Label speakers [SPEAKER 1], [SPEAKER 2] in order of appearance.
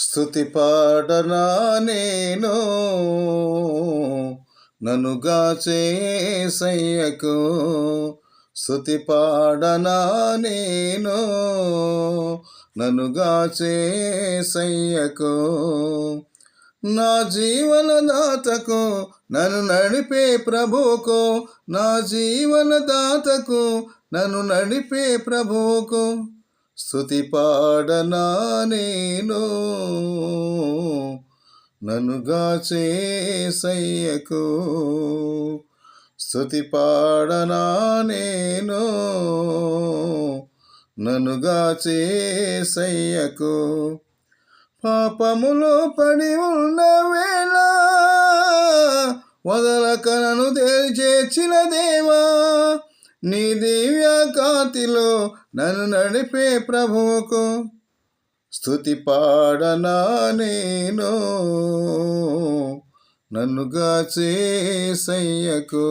[SPEAKER 1] స్థుతి పాడనా నేను? నన్నుగా చేసయ్యకు స్థుతి పాడనా నేను? నన్నుగా చేసయ్యకు నా జీవనదాతకు నన్ను నడిపే ప్రభుకు నా జీవనదాతకు నన్ను నడిపే ప్రభుకు స్థుతి పాడనా నేను? నన్నుగా చేసయ్యకు స్థుతి పాడనా నేను? నన్నుగా చేసయ్యకు పాపములో పడి ఉన్న వేళ వదలక నన్ను చేర్చిన దేవా నీ దివ్య కాతిలో నన్ను నడిపే ప్రభువుకు స్థుతి పాడనా నేను? నన్నుగా చేసయ్యకు